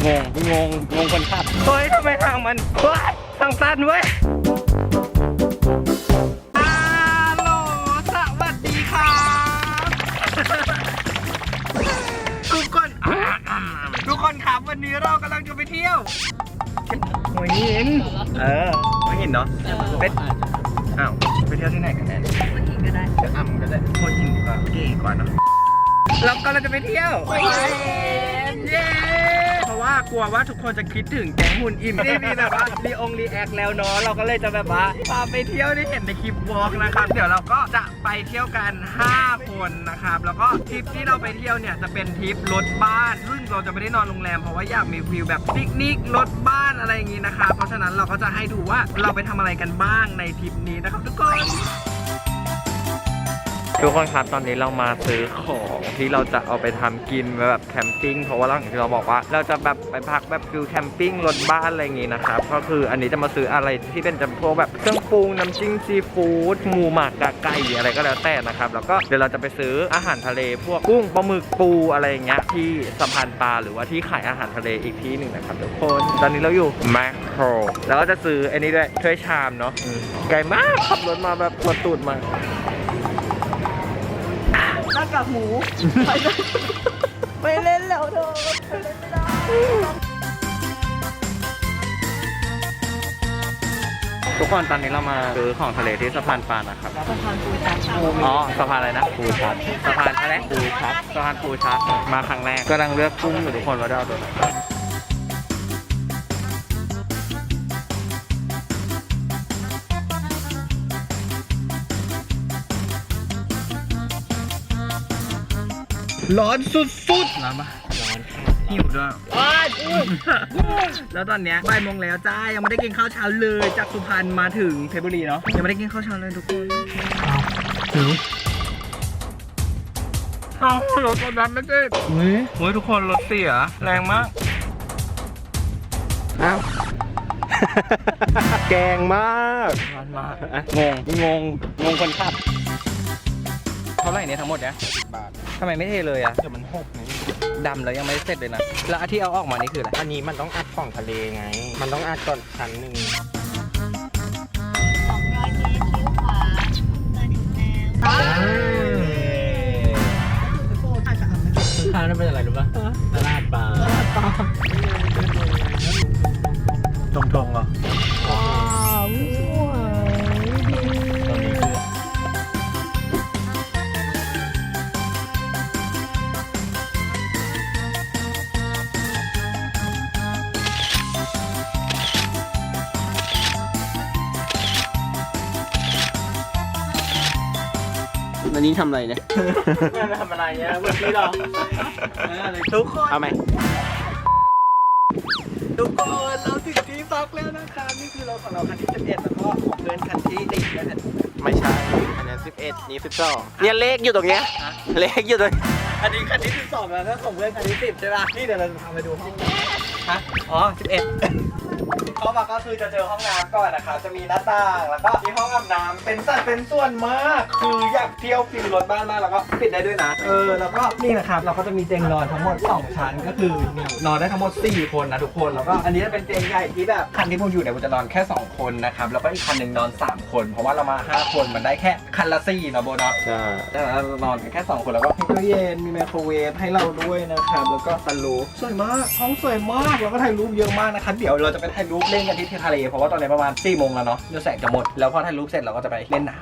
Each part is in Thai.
งง งง งงคนขับ เฮ้ยทำไมทางมันเฮ้ยทางสั้นเว้ยฮัลโหลสวัสดีครับทุกคนอ่าอ่าทุกคนครับวันนี้เรากำลังจะไปเที่ยวหัวหิน เออหัวหินเนาะเป็นอ้าว ไปเที่ยวที่ไหนกันแน่มันหินก็ได้จะอ่ำก็ได้หัวหินดีกว่าเก๋กว่าเนาะเราก็เราจะไปเที่ยวไปนเย้เพราะ ว่ากลัวว่าทุกคนจะคิดถึงแก๊งหุ่นอิ่มที่มีแบบว่ารีองรีแอคแล้วเนาะเราก็เลยจะแบบว่าพาไปเที่ยวที่เห็นในคลิปวอล์กนะครับเดี๋ยวเราก็จะไปเที่ยวกัน 5 คนนะครับแล้วก็ทริปที่เราไปเที่ยวเนี่ยจะเป็นทริปรถบ้านซึ่งเราจะไม่ได้นอนโรงแรมเพราะว่าอยากมีฟิลแบบปิกนิกรถบ้านอะไรอย่างงี้นะครับเพราะฉะนั้นเราก็จะให้ดูว่าเราไปทำอะไรกันบ้างในทริปนี้นะครับทุกคน ทุกคนครับตอนนี้เรามาซื้อของที่เราจะเอาไปทำกินแบบแคมปิ้งเพราะว่าเราอย่างที่เราบอกว่า เราจะแบบไปพักแบบฟิลแคมปิ้งรถบ้านอะไรอย่างงี้นะครับก็คืออันนี้จะมาซื้ออะไรที่เป็นจำพวกแบบเครื่องปรุงน้ำจิ้มซีฟู้ดหมูหมักกะไก่อะไรก็แล้วแต่นะครับแล้วก็เดี๋ยวเราจะไปซื้ออาหารทะเล พวกกุ้งปลาหมึกปูอะไรอย่างเงี้ยที่สะพานปลาหรือว่าที่ขายอาหารทะเลอีกที่หนึ่งนะครับทุกคนตอนนี้เราอยู่แมคโครแล้วก็จะซื้ออันนี้ด้วยถ้วยชามเนาะไกลมากขับรถมาแบบมาตูดมา กากหมู ไปเลยไม่เล่นแล้วเธอไปเล่นไม่ได้ทุกคนตอนนี้เรามาซื้อของทะเลที่สะพานปลานะครับ สะพานปูจัดชาอ๋อสะพานอะไรนะปูชัดสะพานอะไรปูชัดสะพานปูชัดมาครั้งแรกกำลังเลือกกุ้งอยู่ทุกคนว่าจะเอาตัวไหน ร้อนสุดๆร้อนปะร้อนหิวด้วยแล้วตอนเนี้ยบ่ายโมงแล้วจ้า ยังไม่ได้กินข้าวเช้าเลย จากสุพรรณมาถึงเพชรบุรีเนาะ ยังไม่ได้กินข้าวเช้าเลยทุกคนหิวเอารถรถไม่ได้เฮ้ยเฮ้ยทุกคนรถเสียแรงมากอ้าวแกงมากร้อนมากงง งง งงคนขับ เท่าไหร่เนี่ยทั้งหมดเนี่ยบาททำไมไม่เทเลยอะเดี๋ยวมันหกนี่ดำแล้วยังไม่เสร็จเลยนะ แล้วอันที่เอาออกมานี่คืออะไร อันนี้มันต้องอัดของทะเลไง มันต้องอัดก่อนชั้นหนึ่งสองร้อยเมตรเลี้ยวขวามาถึงแล้วโป้ถ้าจะเอามาข้าวนั่นเป็นอะไรรู้ป่ะตลาดปลาตรงทงเหรอ อันนี้ทำอะไรเนี่ย ไม่ทำอะไรเนี่ยเมื่อกี้เราทุกคน เอาไหม ทุกคนเราถึงที่พักแล้วนะคะนี่คือเราของเราคันที่11แล้วก็ของเพื่อนคันที่ติดแล้วเนี่ยไม่ใช่ อันนี้สิบเอ็ดนี่สิบสองเนี่ยเลขอยู่ตรงเนี้ย เลขอยู่ตรง อันนี้คันที่12แล้วก็ของเพื่อนคันที่10ใช่ป่ะนี่เดี๋ยวเราจะพาไปดูห้องฮะอ๋อ11 เข้ามาก็คือจะเจอห้องน้ำก่อนนะคะ จะมีหน้าต่างแล้วก็มีห้องอาบน้ำเป็นสัดเป็นส่วนมาก คืออยากเที่ยวฟิลรถบ้านมากแล้วก็ปิดได้ด้วยนะ เออแล้วก็นี่นะครับเราก็จะมีเตียงนอนทั้งหมด 2 ชั้นก็คือนี่นอนได้ทั้งหมด 4 คนนะทุกคนแล้วก็อันนี้จะเป็นเตียงใหญ่ที่แบบคันที่ผมอยู่เนี่ยผมจะนอนแค่ 2 คนนะครับแล้วก็อีกคันหนึ่งนอน 3 คน เพราะว่าเรามา 5 คนมันได้แค่คันละ4นะโบนัสใช่แต่เรานอนกันแค่ 2 คนแล้วก็มีตู้เย็นมีไมโครเวฟให้เราด้วยนะครับแล้วก็ซันรูฟสวยมากห้องสวยมากแล้วก็ถ่ายรูปเยอะมากนะครับเดี๋ยวเราจะไปถ่ายรูปเล่นกันที่ทะเลเพราะว่าตอนนี้ประมาณ4โมงแล้วเนาะเดี๋ยวแสงจะหมด แล้วพอถ่ายรูปเสร็จเราก็จะไปเล่นน้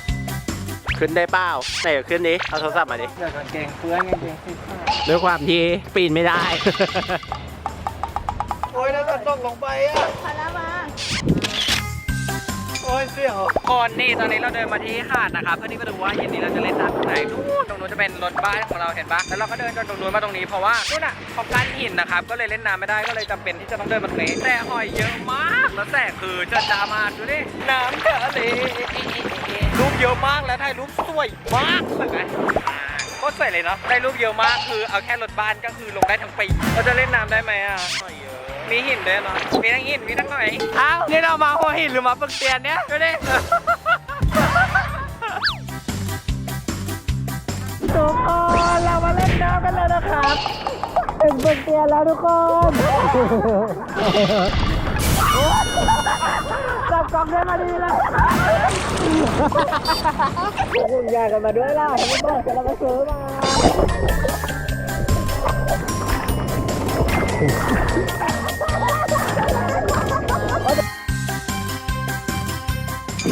ำขึ้นได้เปล่าไหนขึ้นนี้เอาโทรศัพท์มาดิเดี๋ยวกางเกงเพื่อนกางเกงสีฟ้าด้วยความที่ปีนไม่ได้ โอ้ยน่าจะตกลงไปอะพารา มาโอ้ยเสี่ยวคนนี่ตอนนี้เราเดินมาที่หาดนะครับเพื่อที่จะดูว่าเย็นนี้เราจะเล่นน้ำตรงไหนนู่นตรงนู้นจะเป็นรถบ้านของเราเห็นปะแล้วเราก็เดินจนตรงนู้นมาตรงนี้เพราะว่านู่นอะเขากั้นหินนะครับก็เลยเล่นน้ำไม่ได้ก็เลยจำเป็นที่จะต้องเดินมาตรงนี้แต่หอยเยอะมากแล้วแต่คือจะจามาดูดิน้ำทะเลรูปเยอะมากแล้วถ่ายรูปสวยมากสวยไหมโคตรสวยเลยเนาะได้รูปเยอะมากคือเอาแค่รถบ้านก็คือลงได้ทั้งปีเราจะเล่นน้ำได้ไหมอะหอยเยอะ มีหินด้วยเนาะมีทั้งหินมีทั้งหอยอ้าวนี่เรามาหัวหินหรือมาปึกเตียนเนี่ยดูดิทุกคนเรามาเล่นน้ำกันเลยนะครับถึงบึงเตียนแล้วทุกคนจับกล่องได้มาดีเลยคุณยายกันมาด้วยล่ะทำไมบอกจะเราก็ซื้อมา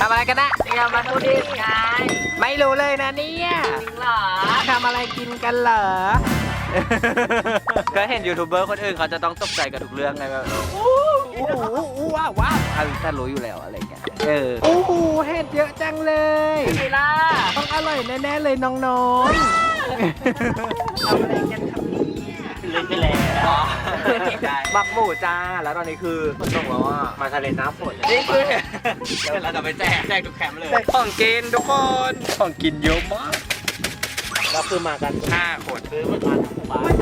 ทำอะไรกันนะเตรียมมาทุดิบไงไม่รู้เลยนะเนี่ยจริงเหรอทำอะไรกินกันเหรอก็เห็นยูทูบเบอร์คนอื่นเขาจะต้องตกใจกับทุกเรื่องไงแบบอู้อู้อู้อู้ว้าวว้าวอันถ้ารู้อยู่แล้วอะไรเงี้ยเอออู้หูเห็ดเยอะจังเลยไม่ล่ะต้องอร่อยแน่ๆเลยน้องๆทำอะไรกันครับเนี่ยเล่นไปแล้ว บักหมูจ้า แล้วตอนนี้คือคนตกแล้วอะมาทะเลน้ำฝนนี่คือเดี๋ยวเราจะไปแจกแจกทุกแคมป์เลยของกินทุกคนของกินเยอะมากเราคือมากันห้าคนซื้อมาทานทั้งหมู่บ้าน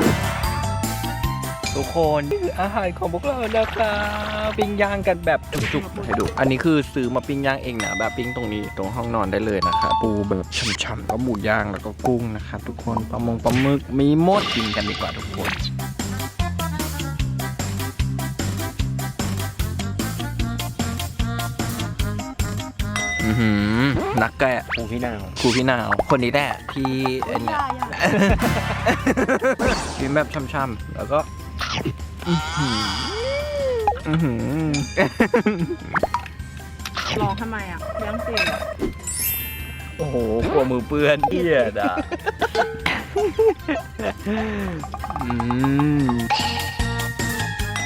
ทุกคนนี่คืออาหารของพวกเรานะคะปิ้งย่างกันแบบจุกๆให้ดูอันนี้คือซื้อมาปิ้งย่างเองนะแบบปิ้งตรงนี้ตรงห้องนอนได้เลยนะคะปูแบบช่ำๆก็หมูย่างแล้วก็กุ้งนะคะทุกคนปลามงปลาหมึกมีหมดกินกันดีกว่าทุกคน นักแกะปูพี่นางครูพี่นาว คนนี้แหละที่ไอ้เนี่ยกินแบบช่ำๆแล้วก็อื้อหืออื้อหือร้องทำไมอะเลี้ยงเสียงโอ้โหกลัวมือเปื้อนเหี้ยดอะอืม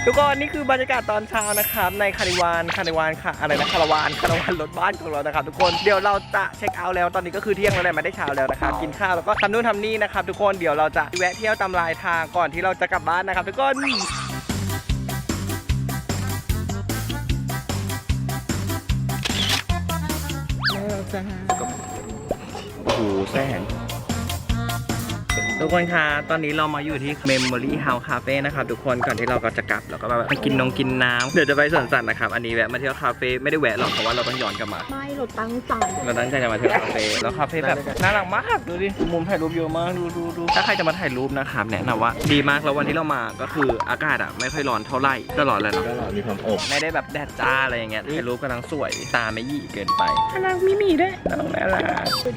ทุกคนนี่คือบรรยากาศตอนเช้านะครับในคาริวานคาริวานค่ะอะไรนะคาราวานคาราวานรถบ้านของเรานะครับทุกคนเดี๋ยวเราจะเช็คเอาท์แล้วตอนนี้ก็คือเที่ยงแล้วแหละไม่ได้เช้าแล้วนะครับกินข้าวแล้วก็ทำนู่นทำนี่นะครับทุกคนเดี๋ยวเราจะแวะเที่ยวตามลายทางก่อนที่เราจะกลับบ้านนะครับทุกคนโอ้โหแสน ทุกคนคะตอนนี้เรามาอยู่ที่ Memory House Cafe นะครับทุกคนก่อนที่เราก็จะกลับเราก็แบบมากินนงกินน้ำเดี๋ยวจะไปสวนสัตว์นะครับอันนี้แวะมาเที่ยวคาเฟ่ไม่ได้แวะหรอกเพราะว่าเราต้องย้อนกลับมา ไม่หลดตั้งใจเราตั้งใจจะมาเที่ยวคาเฟ่แล้วคาเฟ่แบบน่ารักมากดูดิมุมถ่ายรูปเยอะมากดูดูดูถ้าใครจะมาถ่ายรูปนะครับแนะนำว่า ดีมากแล้ววันที่เรามาก็คืออากาศอะไม่ค่อยร้อนเท่าไหร่ก็ร้อนแล้วเนาะก็เรามีความอบไม่ได้แบบแดดจ้าอะไรอย่างเงี้ยถ่ายรูปกำลังสวยตาไม่หยี่เกินไปน่ารักมีมีด้วยน้องน่ารัก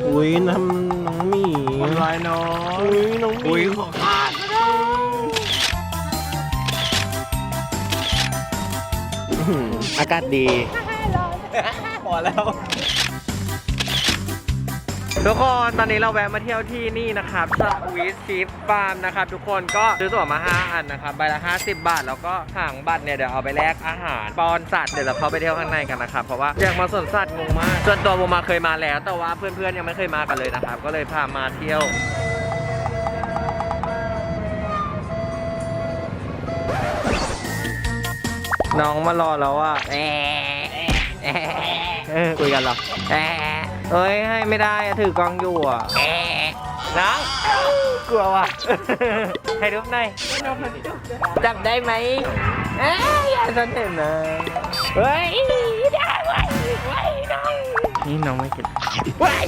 อุ้ยทำน้องหมีคนร้ายน้องอุ้ยน้องหมี อุ้ยของขาดอื้อหืออากาศดี พอแล้ว ทุกคนตอนนี้เราแวะมาเที่ยวที่นี่นะครับสวีทชีฟฟาร์มนะครับ ทุกคนก็ซื้อตั๋วมา 5 อันนะครับใบละ 50 บาท แล้วก็หางบัตรเนี่ย เดี๋ยวเอาไปแลกอาหารปอนสัตว์เดี๋ยวเราเข้าไปเที่ยวข้างในกันนะครับ เพราะว่าอยากมาสวนสัตว์งงมากส่วนตัวโมมาเคยมาแล้ว แต่ว่าเพื่อนๆยังไม่เคยมากันเลยนะครับ ก็เลยพามาเที่ยว น้องมารอแล้วอะแอะแอะเออคุยกันเหรอแอะเฮ้ยให้ไม่ได้อะถือกล้องอยู่อะแอะน้องกลัวว่ะ ให้รูปหน่อยจับได้ไหมเอ้ยอย่าสนเห็นนะเฮ้ยได้เว้ยเว้ยน้องนี่น้องไม่กินเว้ย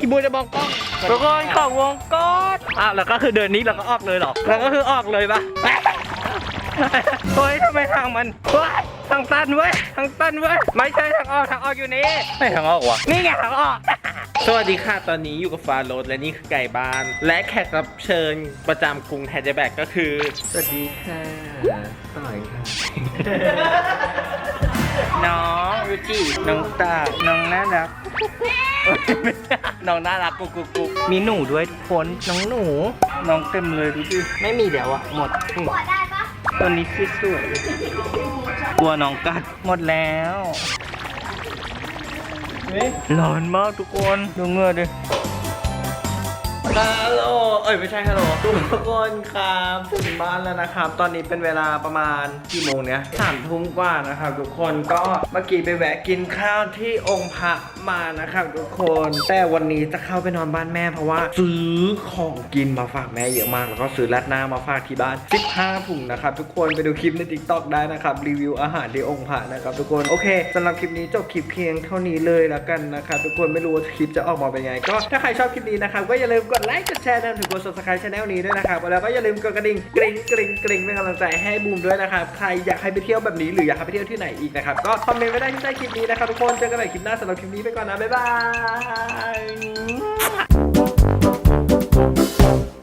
อีบูจะมองกล้องทุกคนของวงกดอ้าวแล้วก็คือเดินนี้แล้วก็ออกเลยเหรอแล้วก็คือออกเลยปะ เฮ้ยทำไมทางมันเฮ้ยทางตันเว้ยทางตันเว้ยไม่ใช่ทางออกทางออกอยู่นี่ไม่ทางออกวะนี่ไงทางออกสวัสดีค่ะตอนนี้อยู่กับฟาโรสและนี่คือไก่บ้าน และแขกรับเชิญประจำกรุงไทยแบกก็คือ สวัสดีค่ะต่อยค่ะ น้องยูจิน้องตาน้องน่ารักน้องน่ารักกุกกุกกุกมีหนูด้วยทุกคนน้องหนู น้องเต็มเลยดูดิไม่มีเดี๋ยวอะหมดอืม ตัวนี้คือสวยกลัวน้องกัดหมดแล้วร้อนมากทุกคน ดูเหงื่อดิ ฮัลโหล เอ้ยไม่ใช่ฮัลโหลทุกคนครับถึงบ้านแล้วนะครับ ตอนนี้เป็นเวลาประมาณกี่โมงเนี่ยสามทุ่มกว่านะครับทุกคน ก็เมื่อกี้ไปแวะกินข้าวที่องค์พระมานะครับทุกคน แต่วันนี้จะเข้าไปนอนบ้านแม่เพราะว่า ซื้อของกินมาฝากแม่เยอะมาก แล้วก็ซื้อรัดหน้ามาฝากที่บ้าน 15ถุงนะครับทุกคน ไปดูคลิปใน t ิ k t o k ได้นะครับรีวิวอาหารที่องค์พระนะครับทุกคน โอเคสำหรับคลิปนี้จบคลิปเพียงเท่านี้เลยแล้วกันนะครับทุกคน ไม่รู้ว่าคลิปจะออกมาเป็นไง ก็ถ้าใครชอบคลิปนี้นะครับก็อย่าลืมกดไลค์กดแชร์รวมถึงกด subscribe channel นี้ด้วยนะครับแล้วก็อย่าลืมกดกระดิ่งกริ๊งกริ๊งกริ๊งเป็นกำลังใจให้บูมด้วยนะครับใครอยากให้ไปเที่ยวแบบนี้หรืออยากให้ไปเที่ยวที่ไหนอีกนะครับก็คอมเมนต์ไว้ได้ที่ใต้คลิปนี้นะครับทุกคนเจอกันใหม่คลิปหน้าสำหรับคลิปนี้ไปก่อนนะบ๊ายบาย